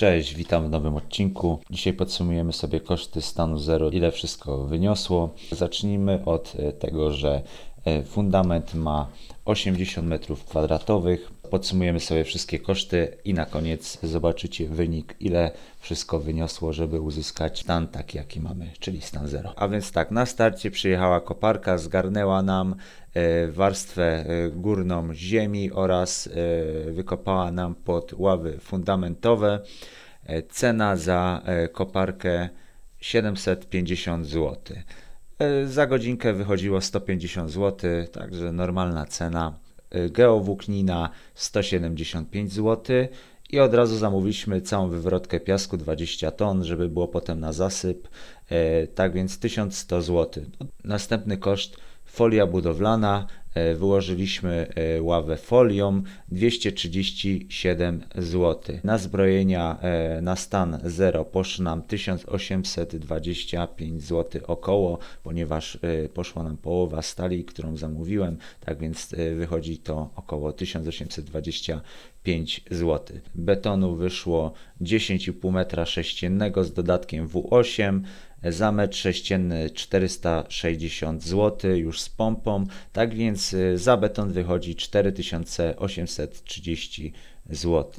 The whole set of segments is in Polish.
Cześć, witam w nowym odcinku. Dzisiaj podsumujemy sobie koszty stanu 0, ile wszystko wyniosło. Zacznijmy od tego, że fundament ma 80 m2. Podsumujemy sobie wszystkie koszty i na koniec zobaczycie wynik, ile wszystko wyniosło, żeby uzyskać stan taki, jaki mamy, czyli stan 0. A więc tak, na starcie przyjechała koparka, zgarnęła nam e, warstwę e, górną ziemi oraz e, wykopała nam pod ławy fundamentowe. E, Cena za e, koparkę 750 zł. E, Za godzinkę wychodziło 150 zł, także normalna cena. E, Geowłóknina 175 zł i od razu zamówiliśmy całą wywrotkę piasku 20 ton, żeby było potem na zasyp. E, Tak więc 1100 zł. Następny koszt folia budowlana. E, Wyłożyliśmy e, ławę folią 237 zł. Na zbrojenia e, na stan 0 poszło nam 1825 zł około, ponieważ poszła nam połowa stali, którą zamówiłem, tak więc wychodzi to około 1825 zł. Betonu wyszło 10,5 metra sześciennego z dodatkiem W8, za metr sześcienny 460 zł już z pompą, tak więc y, za beton wychodzi 4830 zł.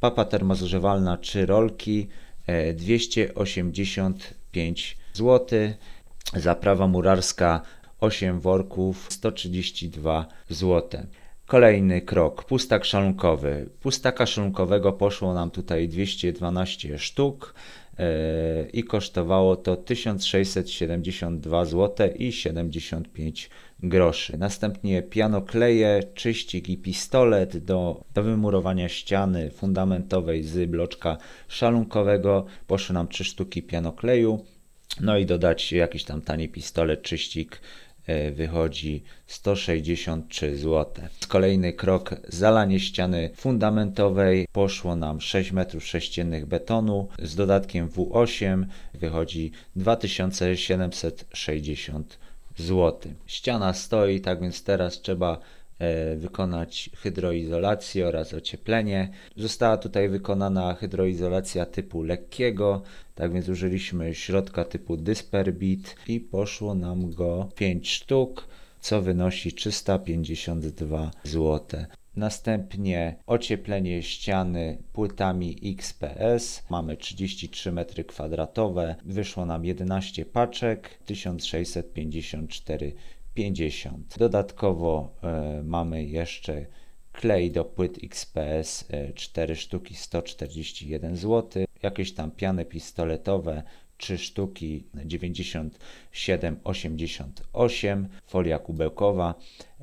Papa termozgrzewalna 3 rolki e, 285 zł. Zaprawa murarska 8 worków 132 zł. Kolejny krok, pustak szalunkowy. Pustaka szalunkowego poszło nam tutaj 212 sztuk e, i kosztowało to 1672 zł i 75 groszy. Następnie pianokleje, czyścik i pistolet do, do wymurowania ściany fundamentowej z bloczka szalunkowego. Poszły nam 3 sztuki pianokleju. No i dodać jakiś tam tani pistolet, czyścik wychodzi 163 zł. Kolejny krok, zalanie ściany fundamentowej. Poszło nam 6 metrów sześciennych betonu z dodatkiem W8 wychodzi 2760 zł. Ściana stoi, tak więc teraz trzeba e, wykonać hydroizolację oraz ocieplenie. Została tutaj wykonana hydroizolacja typu lekkiego, tak więc użyliśmy środka typu Disperbit i poszło nam go 5 sztuk, co wynosi 352 zł. Następnie ocieplenie ściany płytami XPS. Mamy 33 m2. Wyszło nam 11 paczek, 1654,50. Dodatkowo e, mamy jeszcze klej do płyt XPS e, 4 sztuki 141 zł. Jakieś tam piany pistoletowe 3 sztuki 97,88 folia kubełkowa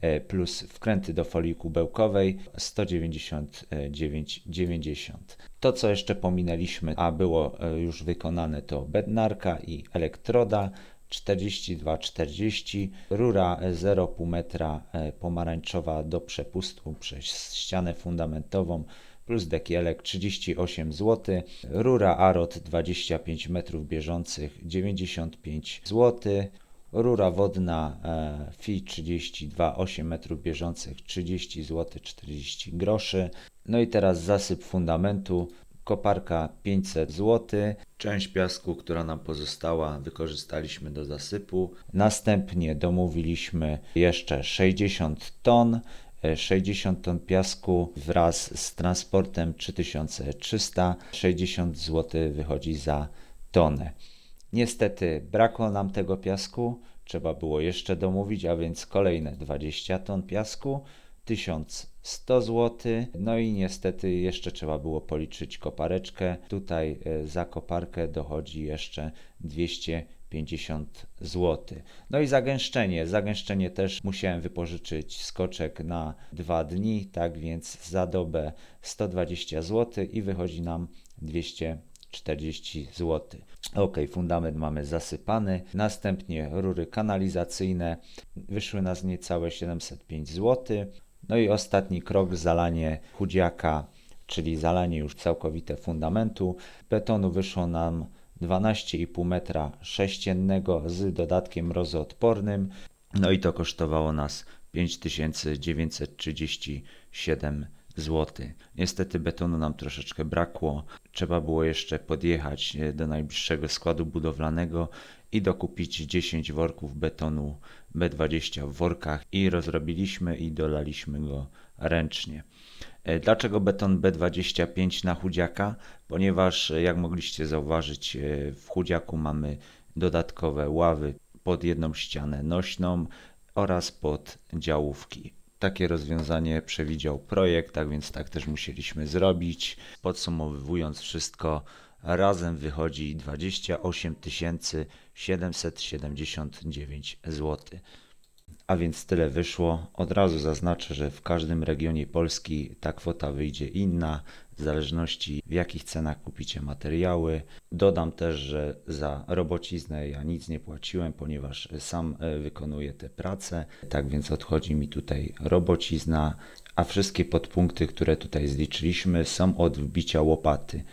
e, plus wkręty do folii kubełkowej 199,90. To co jeszcze pominęliśmy, a było e, już wykonane to bednarka i elektroda 42,40 rura 0,5 metra e, pomarańczowa do przepustu przez ścianę fundamentową plus dekielek 38 zł, rura Arot 25 metrów bieżących 95 zł, rura wodna e, FI 32 8 metrów bieżących 30 zł 40 groszy. No i teraz zasyp fundamentu koparka 500 zł. Część piasku, która nam pozostała, wykorzystaliśmy do zasypu. Następnie domówiliśmy jeszcze 60 ton. E, 60 ton piasku wraz z transportem 3300. 60 zł wychodzi za tonę. Niestety brakło nam tego piasku, trzeba było jeszcze domówić, a więc kolejne 20 ton piasku, 1100 zł. No i niestety jeszcze trzeba było policzyć kopareczkę. Tutaj e, za koparkę dochodzi jeszcze 250 zł. No i zagęszczenie. Zagęszczenie też musiałem wypożyczyć skoczek na dwa dni, tak więc za dobę 120 zł i wychodzi nam 200 40 zł. Ok, fundament mamy zasypany. Następnie rury kanalizacyjne wyszły nas niecałe 705 zł. No i ostatni krok zalanie chudziaka, czyli zalanie już całkowite fundamentu. Betonu wyszło nam 12,5 metra sześciennego z dodatkiem mrozoodpornym. No i to kosztowało nas 5937 zł. Niestety betonu nam troszeczkę brakło. Trzeba było jeszcze podjechać e, do najbliższego składu budowlanego i dokupić 10 worków betonu B20 w workach i rozrobiliśmy i dolaliśmy go ręcznie. E, Dlaczego beton B25 na chudziaka? Ponieważ, e, jak mogliście zauważyć, w chudziaku mamy dodatkowe ławy pod jedną ścianę nośną oraz pod działówki. Takie rozwiązanie przewidział projekt, tak więc tak też musieliśmy zrobić. Podsumowując wszystko, razem wychodzi 28 779 zł. A więc tyle wyszło. Od razu zaznaczę, że w każdym regionie Polski ta kwota wyjdzie inna, w zależności w jakich cenach kupicie materiały. Dodam też, że za robociznę ja nic nie płaciłem, ponieważ sam e, wykonuję te prace. Tak więc odchodzi mi tutaj robocizna, a wszystkie podpunkty, które tutaj zliczyliśmy, są od wbicia łopaty.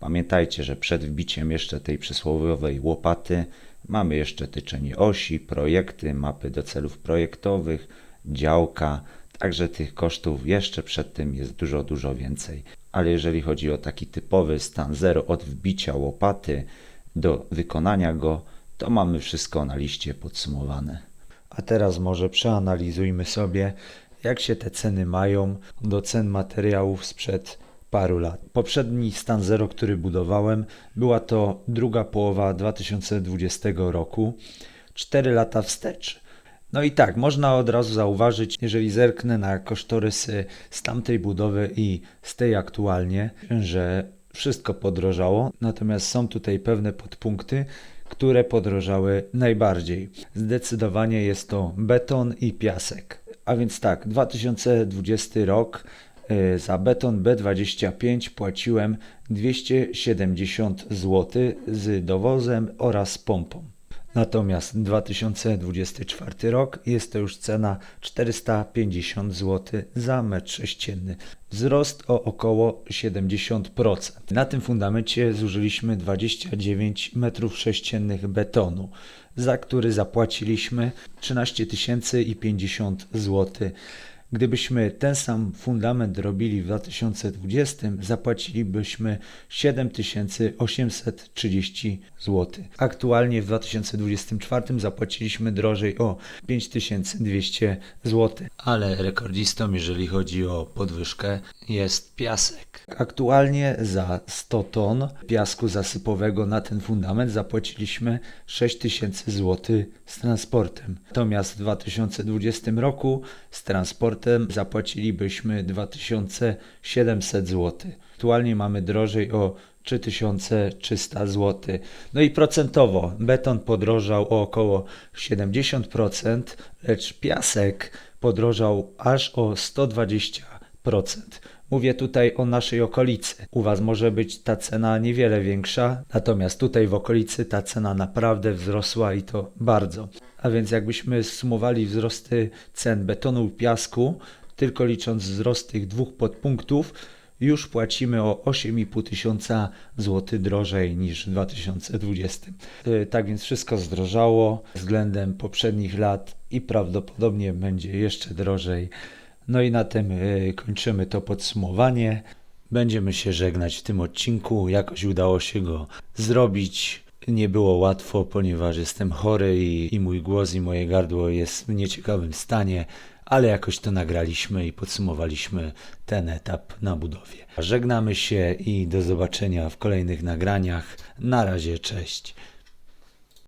Pamiętajcie, że przed wbiciem jeszcze tej przysłowiowej łopaty mamy jeszcze tyczenie osi, projekty, mapy do celów projektowych, działka, także tych kosztów jeszcze przed tym jest dużo, dużo więcej. Ale jeżeli chodzi o taki typowy stan zero od wbicia łopaty do wykonania go, to mamy wszystko na liście podsumowane. A teraz może przeanalizujmy sobie, jak się te ceny mają do cen materiałów sprzed paru lat. Poprzedni stan zero, który budowałem, była to druga połowa 2020 roku, 4 lata wstecz. No i tak, można od razu zauważyć, jeżeli zerknę na kosztorysy z tamtej budowy i z tej aktualnie, że wszystko podrożało, natomiast są tutaj pewne podpunkty, które podrożały najbardziej. Zdecydowanie jest to beton i piasek. A więc tak, 2020 rok za beton B25 płaciłem 270 zł z dowozem oraz pompą. Natomiast 2024 rok jest to już cena 450 zł za metr sześcienny. Wzrost o około 70%. Na tym fundamencie zużyliśmy 29 metrów sześciennych betonu, za który zapłaciliśmy 13 050 zł. Gdybyśmy ten sam fundament robili w 2020, zapłacilibyśmy 7830 zł. Aktualnie w 2024 zapłaciliśmy drożej o 5200 zł. Ale rekordzistą, jeżeli chodzi o podwyżkę, jest piasek. Aktualnie za 100 ton piasku zasypowego na ten fundament zapłaciliśmy 6000 zł z transportem. Natomiast w 2020 roku z transportem zapłacilibyśmy 2700 zł. Aktualnie mamy drożej o 3300 zł. No i procentowo beton podrożał o około 70%, lecz piasek podrożał aż o 120%. Mówię tutaj o naszej okolicy. U Was może być ta cena niewiele większa, natomiast tutaj w okolicy ta cena naprawdę wzrosła i to bardzo. A więc jakbyśmy sumowali wzrosty cen betonu i piasku, tylko licząc wzrost tych dwóch podpunktów, już płacimy o 8,5 tysiąca złotych drożej niż w 2020. Yy, Tak więc wszystko zdrożało względem poprzednich lat i prawdopodobnie będzie jeszcze drożej. No i na tym yy, kończymy to podsumowanie. Będziemy się żegnać w tym odcinku. Jakoś udało się go zrobić. Nie było łatwo, ponieważ jestem chory i, i mój głos i moje gardło jest w nieciekawym stanie, ale jakoś to nagraliśmy i podsumowaliśmy ten etap na budowie. Żegnamy się i do zobaczenia w kolejnych nagraniach. Na razie, cześć.